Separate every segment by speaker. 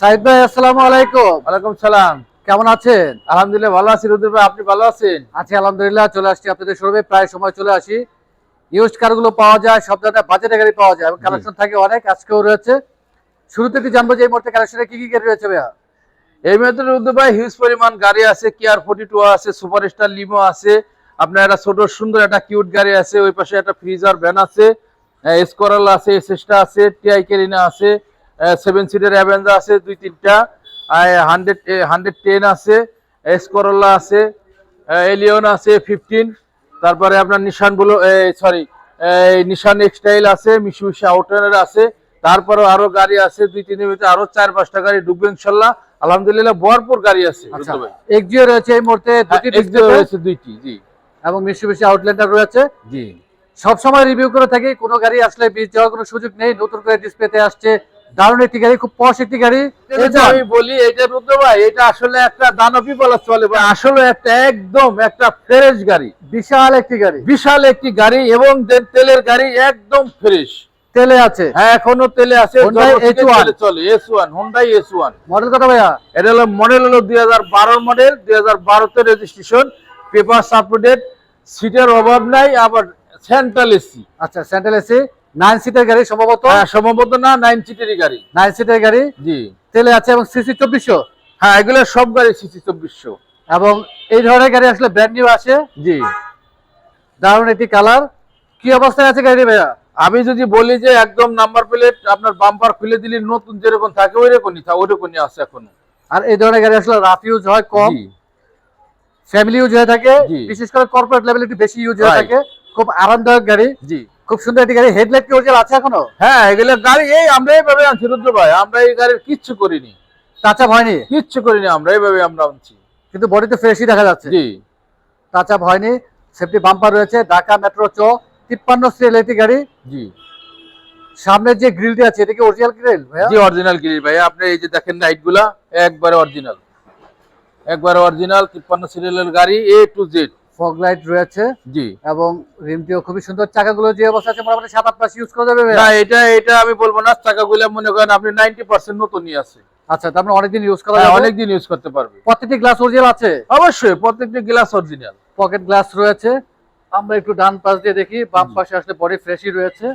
Speaker 1: সাইদ ভাই আসসালামু আলাইকুম।
Speaker 2: ওয়ালাইকুম সালাম।
Speaker 1: কেমন আছেন?
Speaker 2: আলহামদুলিল্লাহ ভালো আছি। রুদ্র ভাই আপনি ভালো আছেন?
Speaker 1: আছি আলহামদুলিল্লাহ চলে আসছি আপনাদের শোরুমে। প্রায় সময় চলে আসি। ইউজ কারগুলো পাওয়া যায় সব ধরনের বাজেট গাড়ি পাওয়া যায় এবং কালেকশন থাকে অনেক আজকেও রয়েছে। শুরুতে একটু জানব যে এই মুহূর্তে কালেকশনে কি কি গাড়ি রয়েছে ভাইয়া?
Speaker 2: এই মেয়েদের রুদ্র ভাই হিউজ পরিমাণ গাড়ি আছে কিয়ার ফোর্টি টু আছে সুপার স্টার লিমো আছে আপনার একটা ছোট সুন্দর একটা কিউট গাড়ি আছে ওই পাশে একটা ফ্রিজার ভ্যান আছে স্কোরাল আছে এসএসটা আছে টিআই কেরিনা আছে সেভেন সিটের অ্যাভেঞ্জার আছে দুই তিনটা। হান্ড্রেড হান্ড্রেড টেন আছে স্কোরল্লা আছে এলিয়ন আছে ফিফটিন তারপরে আপনার নিশান বলো সরি নিশান এক্সটাইল আছে মিশুমিশি আউটার আছে। তারপরে আরও গাড়ি আছে দুই তিন ভিতরে আরও চার পাঁচটা গাড়ি ঢুকবে ইনশাল্লাহ। আলহামদুলিল্লাহ ভরপুর গাড়ি আছে
Speaker 1: আচ্ছা। এক্সিও রয়েছে এই মুহূর্তে
Speaker 2: হ্যাঁ,
Speaker 1: দুটি
Speaker 2: extra রয়েছে দুইটি জি।
Speaker 1: এবং মিষ্টি আউটলেটার রয়েছে।
Speaker 2: জি।
Speaker 1: সবসময় রিভিউ করে থাকি কোনো গাড়ি আসলে বীজ যাওয়ার কোনো সুযোগ নেই নতুন করে ডিসপ্লেতে আসছে দারুণ একটি গাড়ি খুব পশ একটি গাড়ি।
Speaker 2: আমি বলি এটা রুদ্র ভাই এটা আসলে একটা দানবী বলা চলে আসলে একটা একদম একটা ফ্রেশ গাড়ি।
Speaker 1: বিশাল একটি গাড়ি।
Speaker 2: বিশাল একটি গাড়ি এবং তেলের গাড়ি একদম ফ্রেশ।
Speaker 1: তেলে আছে?
Speaker 2: হ্যাঁ এখনও তেলে আছে।
Speaker 1: Hyundai
Speaker 2: জন্ম থেকে
Speaker 1: H1
Speaker 2: তেলে চলে S one Hyundai S one
Speaker 1: model ভাইয়া?
Speaker 2: এটা হলো মডেল হলো দুই হাজার মডেল দুই হাজার বারোতে রেজিস্ট্রেশন পেপার সিটের অভাব নাই আবার সেন্ট্রাল এসি
Speaker 1: আচ্ছা স্যান্ডেল এসি নাইন সিটের গাড়ি সম্ভবত?
Speaker 2: সম্ভবত না নাইন সিটেরই গাড়ি।
Speaker 1: নাইন সিটের গাড়ি?
Speaker 2: জি।
Speaker 1: তেলে আছে এবং সিসি চব্বিশশো?
Speaker 2: হ্যাঁ এগুলো সব গাড়ি সিসি চব্বিশশো।
Speaker 1: এবং এই ধরনের গাড়ি আসলে ব্র্যান্ড নিউ আসে?
Speaker 2: জি।
Speaker 1: দারুণ একটি কালার কি অবস্থায় আছে গাড়ি ভাইয়া?
Speaker 2: আমি যদি বলি যে একদম নাম্বার প্লেট আপনার বাম্পার খুলে দিলে নতুন যেরকম থাকে ওই রকমই থাকে ওই রকমই আছে এখনও।
Speaker 1: আর এই ধরনের গাড়ি আসলে রাফ ইউজ হয় কম। ফ্যামিলি ইউজ হয়ে থাকে। বিশেষ করে কর্পোরেট লেভেল একটু বেশি ইউজ হয়ে থাকে। খুব আরামদায়ক গাড়ি।
Speaker 2: জি।
Speaker 1: খুব সুন্দর একটি গাড়ি। হেডলাইট কি অরিজিনাল আছে এখনও?
Speaker 2: হ্যাঁ এগুলো গাড়ি এই আমরা এইভাবে আনছি রুদ্র ভাই। আমরা এই গাড়ির কিচ্ছু করিনি।
Speaker 1: টাচ আপ হয়নি
Speaker 2: কিচ্ছু করিনি আমরা এইভাবে আমরা আনছি।
Speaker 1: কিন্তু বডিতে ফ্রেশই দেখা যাচ্ছে।
Speaker 2: জি।
Speaker 1: টাচ আপ হয়নি সেফটি বাম্পার রয়েছে ঢাকা মেট্রো চ তিপ্পান্ন সিএল একটি গাড়ি।
Speaker 2: জি।
Speaker 1: সামনে যে গ্রিলটি আছে এটা কি অরিজিনাল গ্রিল ভাইয়া?
Speaker 2: জি অরিজিনাল গিরি ভাই আপনি এই যে দেখেন লাইটগুলা একবারে অরিজিনাল একবারে অরিজিনাল তিপ্পান্ন সিরিয়ালের গাড়ি A to Z
Speaker 1: fog light রয়েছে
Speaker 2: জি।
Speaker 1: এবং রিমটিও খুবই সুন্দর। চাকাগুলো যে অবস্থা আছে মোটামুটি সাত আট মাস ইউজ করা যাবে
Speaker 2: না এটা এটা আমি বলব না। চাকাগুলো মনে করেন আপনি নাইনটি পার্সেন্ট নতুনই আছে।
Speaker 1: আচ্ছা তার মানে অনেকদিন ইউজ করা
Speaker 2: হ্যাঁ,
Speaker 1: যাবে?
Speaker 2: অনেকদিন ইউজ করতে পারবে।
Speaker 1: প্রত্যেকটি গ্লাস অরিজিনাল আছে?
Speaker 2: অবশ্যই প্রত্যেকটি গ্লাস অরিজিনাল
Speaker 1: পকেট গ্লাস রয়েছে। আমরা একটু ডান পাশ দিয়ে দেখি বাম পাশে আসলে বডি ফ্রেশই রয়েছে।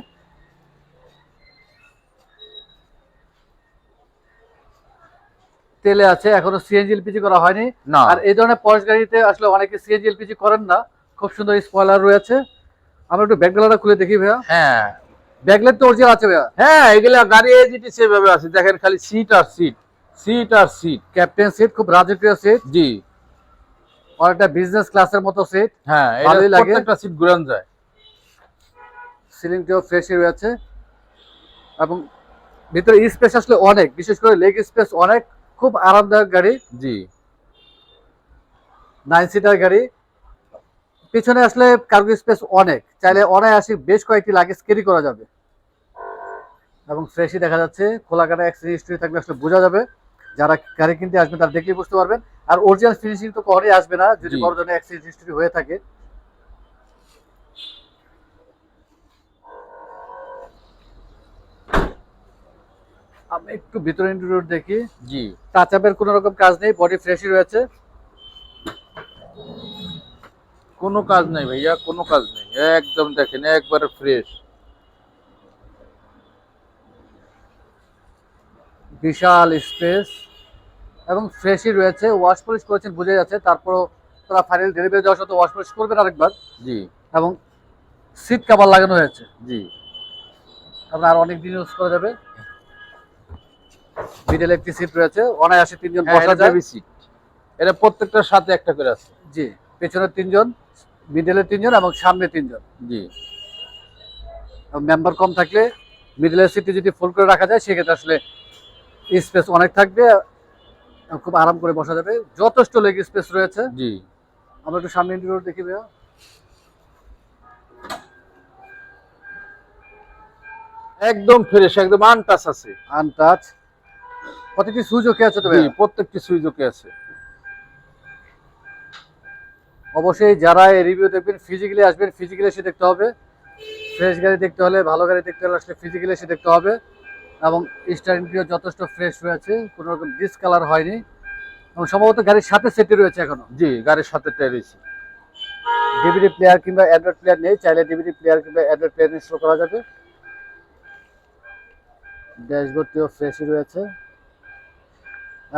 Speaker 1: তেলে আছে এখনও সিএনজি এলপিজি করা হয়নি।
Speaker 2: না।
Speaker 1: আর এই ধরনের পশ গাড়িতে আসলে অনেকে সিএনজি এলপিজি করেন না। খুব সুন্দর স্পয়লার রয়েছে। আমরা একটু ব্যাকগ্রাউন্ডটা খুলে দেখি ভাইয়া।
Speaker 2: হ্যাঁ।
Speaker 1: ব্যাকলাইট তো অরিজিনাল আছে ভাইয়া।
Speaker 2: হ্যাঁ এগুলা গাড়ি এজিটি সেভাবে আছে। দেখেন খালি সিট আর সিট সিট আর সিট
Speaker 1: ক্যাপ্টেন সিট খুব রাজকীয় সিট
Speaker 2: জি।
Speaker 1: অনেকটা বিজনেস ক্লাসের মতো সিট
Speaker 2: হ্যাঁ
Speaker 1: ভালোই লাগে।
Speaker 2: প্রত্যেকটা সিট ঘুরান যায়।
Speaker 1: সিলিংটিও ফ্রেশই রয়েছে। এবং ভিতরে স্পেস আসলে অনেক বিশেষ করে লেগ স্পেস অনেক। খুব আরামদায়ক গাড়ি।
Speaker 2: জি।
Speaker 1: নাইন সিটার গাড়ি। পিছনে আসলে কার্গো স্পেস অনেক। চাইলে অনায়াসে বেশ কয়েকটি লাগেজ ক্যারি করা যাবে। এবং ফ্রেশই দেখা যাচ্ছে খোলা কাটা অ্যাক্সিডেন্ট হিস্ট্রি থাকলে আসলে বোঝা যাবে। যারা গাড়ি কিনতে আসবেন তারা দেখলেই বুঝতে পারবেন। আর অরিজিনাল ফিনিশিং তো কখনোই আসবে না যদি বড় ধরনের অ্যাক্সিডেন্ট হিস্ট্রি হয়ে থাকে। আমি একটু ভিতরে ইন্টারভিউ দেখি।
Speaker 2: জি।
Speaker 1: টাচ আপের কোনো রকম কাজ নেই বডি ফ্রেশই রয়েছে।
Speaker 2: কোনো কাজ নেই ভাইয়া কোনো কাজ নেই। একদম দেখেন একবারে ফ্রেশ
Speaker 1: বিশাল স্পেস এবং ফ্রেশই রয়েছে। ওয়াশ পলিশ করেছেন বোঝা যাচ্ছে। তারপরও তারা ফাইনাল ডেলিভারি দেওয়ার সাথে ওয়াশ পলিশ করবেন আরেকবার।
Speaker 2: জি।
Speaker 1: এবং সিট কাভার লাগানো হয়েছে।
Speaker 2: জি।
Speaker 1: আপনার আর অনেক দিন ইউজ করা যাবে। মিডল একটি সিট রয়েছে অনায়াসে তিনজন
Speaker 2: হ্যাঁ,
Speaker 1: বসা যায়।
Speaker 2: এটা প্রত্যেকটার সাথে একটা করে আছে।
Speaker 1: জি পেছনে তিনজন মিডলে তিনজন এবং সামনে তিনজন।
Speaker 2: জি।
Speaker 1: মেম্বার কম থাকলে মিডলের সিটটি যদি ফুল করে রাখা যায় সেক্ষেত্রে আসলে স্পেস অনেক থাকবে খুব আরাম করে বসা যাবে। যথেষ্ট লেগ স্পেস রয়েছে।
Speaker 2: জি।
Speaker 1: আমরা একটু সামনে ইন্টারভিউ দেখি ভাইয়া।
Speaker 2: একদম ফ্রেশ একদম আনটাচ আছে।
Speaker 1: আনটাচ প্রতিটি সুইচ ওকে আছে তো
Speaker 2: জি
Speaker 1: ভাইয়া
Speaker 2: প্রত্যেকটি সুইচ ওকে আছে।
Speaker 1: অবশ্যই যারা এই রিভিউ দেখবেন ফিজিক্যালি আসবেন ফিজিক্যালি এসে দেখতে হবে। ফ্রেশ গাড়ি দেখতে হলে ভালো গাড়ি দেখতে হলে আসলে ফিজিক্যালি এসে দেখতে হবে। এবং স্টারিংটিও যথেষ্ট ফ্রেশ রয়েছে কোনো রকম ডিসকালার হয়নি। এবং সম্ভবত গাড়ির সাথে সেটি রয়েছে এখনও।
Speaker 2: জি গাড়ির সাথে রয়েছে।
Speaker 1: ডিভিডি প্লেয়ার কিংবা অ্যান্ড্রয়েড প্লেয়ার নেই চাইলে ডিভিডি প্লেয়ার কিংবা অ্যান্ড্রয়েড প্লেয়ার ইনস্টল করা যাবে। ড্যাশবোর্ডটিও ফ্রেশই রয়েছে।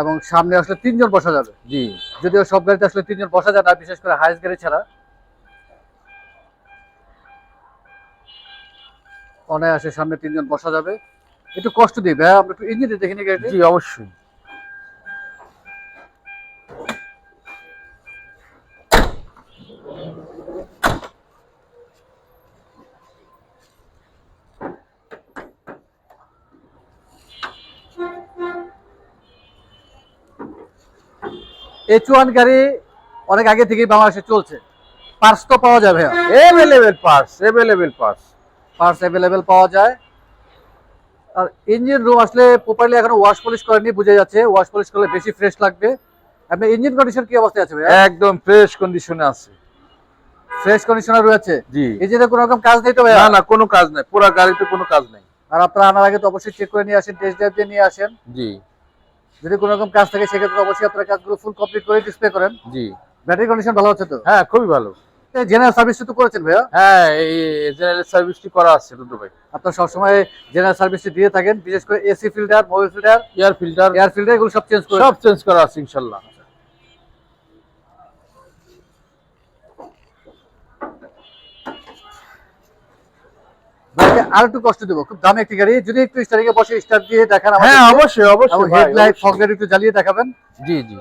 Speaker 1: এবং সামনে আসলে তিনজন বসা যাবে।
Speaker 2: জি।
Speaker 1: যদিও সব গাড়িতে আসলে তিনজন বসা যায় না বিশেষ করে হাইস গাড়ি ছাড়া। অনায়াসে সামনে তিনজন বসা যাবে। একটু কষ্ট দিই ভাই আমরা একটু ইঞ্জিনে দেখে গাড়িটি
Speaker 2: জি অবশ্যই।
Speaker 1: এইচ ওয়ান গাড়ি অনেক আগে থেকেই বাংলাদেশে চলছে। পার্স তো পাওয়া যাবে
Speaker 2: available parts available parts
Speaker 1: parts available পাওয়া যায়। আর ইঞ্জিন রুম আসলে প্রপারলি এখনও ওয়াশ পলিশ করেনি বোঝা যাচ্ছে। ওয়াশ পলিশ করলে বেশি ফ্রেশ লাগবে। আপনার ইঞ্জিন কন্ডিশন কি অবস্থায় আছে ভাইয়া?
Speaker 2: একদম ফ্রেশ কন্ডিশনে আছে।
Speaker 1: ফ্রেশ কন্ডিশনার রয়েছে?
Speaker 2: জি।
Speaker 1: ইঞ্জিনে কোনো রকম কাজ নেই তো
Speaker 2: না
Speaker 1: ভাইয়া?
Speaker 2: না কোনো কাজ নাই। পুরো গাড়িতে কোনো কাজ নাই।
Speaker 1: আর আপনারা আনার আগে তো অবশ্যই চেক করে নিয়ে আসেন টেস্ট ড্রাইভ দিয়ে নিয়ে আসেন।
Speaker 2: জি।
Speaker 1: যদি কোনো রকম কাজ থাকে সেক্ষেত্রে অবশ্যই আপনারা কাজগুলো ফুল কমপ্লিট করে ডিসপ্লে করেন।
Speaker 2: জি।
Speaker 1: ব্যাটারি কন্ডিশন ভালো হচ্ছে তো?
Speaker 2: হ্যাঁ খুবই ভালো।
Speaker 1: জেনারেল সার্ভিস তো করেছেন ভাইয়া?
Speaker 2: হ্যাঁ এই জেনারেল সার্ভিসটি করা আছে রুদ্র ভাই।
Speaker 1: আপনারা সবসময় জেনারেল সার্ভিসটি দিয়ে থাকেন বিশেষ করে AC filter mobile filter
Speaker 2: air filter
Speaker 1: air filter এগুলো সব চেঞ্জ করে
Speaker 2: সব চেঞ্জ করা আছে ইনশাল্লাহ।
Speaker 1: ভাইকে আর একটু কষ্ট দেবো। খুব দামি একটি গাড়ি। যদি একটু বসে দিয়ে দেখান
Speaker 2: হ্যাঁ অবশ্যই অবশ্যই ভাই,
Speaker 1: হেডলাইট
Speaker 2: অবশ্যই।
Speaker 1: একটু জ্বালিয়ে দেখাবেন।
Speaker 2: জি জি।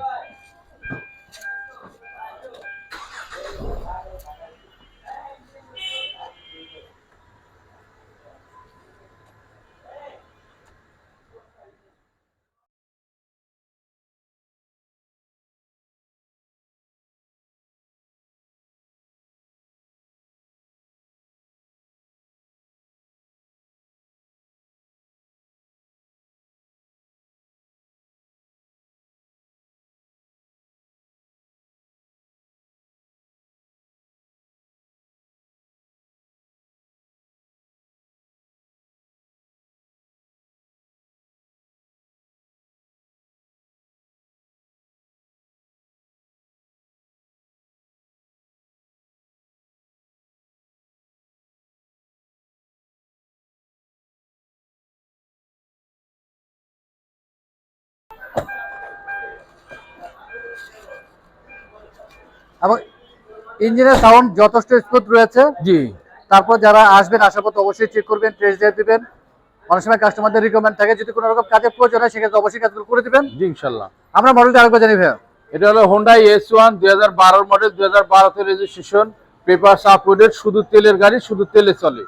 Speaker 1: এবং ইঞ্জিনের সাউন্ড যথেষ্ট স্মুথ রয়েছে।
Speaker 2: জি।
Speaker 1: তারপর যারা আসবেন আসার পথে অবশ্যই চেক করবেন টেস্ট দিয়ে দিবেন। অনেক সময় কাস্টমারদের রিকমেন্ড থাকে যদি কোনো রকম কাজের প্রয়োজন হয় সেক্ষেত্রে অবশ্যই কাজগুলো করে দিবেন।
Speaker 2: জি ইনশাল্লাহ।
Speaker 1: আমরা মডেলটা আরেকবার জানি ভাইয়া।
Speaker 2: এটা হলো হোন্ডা এস ওয়ান দুই হাজার বারোর মডেল দুই হাজার বারোতে রেজিস্ট্রেশন পেপার আপলোডেড শুধু তেলের গাড়ি শুধু তেলে চলে।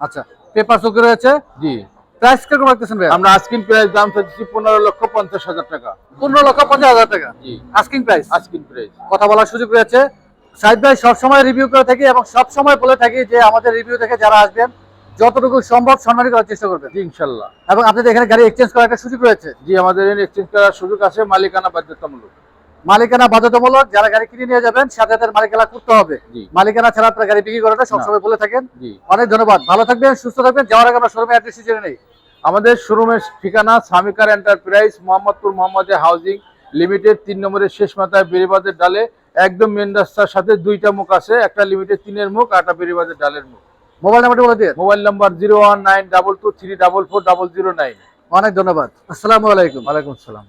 Speaker 1: আচ্ছা পেপার চোখে রয়েছে।
Speaker 2: জি।
Speaker 1: প্রাইস কীরকম রাখতেছেন ভাইয়া?
Speaker 2: আমরা আস্কিন প্রাইস দাম চাচ্ছি পনেরো লক্ষ পঞ্চাশ হাজার টাকা।
Speaker 1: পনেরো লক্ষ পঞ্চাশ হাজার টাকা?
Speaker 2: জি।
Speaker 1: আস্কিং প্রাইস
Speaker 2: আস্কিন প্রাইস
Speaker 1: কথা বলার সুযোগ রয়েছে। সাইদ ভাই সবসময় রিভিউ করে থাকি এবং সবসময় বলে থাকি যে আমাদের রিভিউ দেখে যারা আসবেন যতটুকু সম্ভব সম্মানী করার চেষ্টা করবেন।
Speaker 2: ইনশাল্লাহ।
Speaker 1: এবং আপনাদের এখানে গাড়ি এক্সচেঞ্জ করার একটা সুযোগ রয়েছে।
Speaker 2: জি আমাদের এক্সচেঞ্জ করার সুযোগ আছে মালিকানা বাধ্যতামূলক।
Speaker 1: মালিকানা বাধ্যতামূলক যারা গাড়ি কিনে নিয়ে যাবেন সাথে তাদের মালিকানা করতে হবে। মালিকানা ছাড়া আপনারা গাড়ি বিক্রি করাটা সবসময় বলে থাকেন। অনেক ধন্যবাদ। ভালো থাকবেন সুস্থ থাকবেন। যাওয়ার আগে আমরা শোরুমে অ্যাড্রেস জেনে নেই।
Speaker 2: আমাদের শোরুমের ঠিকানা সামিকার এন্টারপ্রাইজ মোহাম্মদপুর মোহাম্মদে হাউজিং লিমিটেড তিন নম্বরের শেষ মাথায় বেরিবাদের ডালে একদম মেন রাস্তার সাথে দুইটা মুখ আছে একটা লিমিটেড তিনের মুখ আর একটা বেরিবাদের ডালের মুখ।
Speaker 1: মোবাইল নাম্বারটা বলে দিয়ে
Speaker 2: mobile number zero one nine double two three double four double zero nine.
Speaker 1: অনেক ধন্যবাদ। আসসালামু আলাইকুম।
Speaker 2: ওয়ালাইকুম আসসালাম।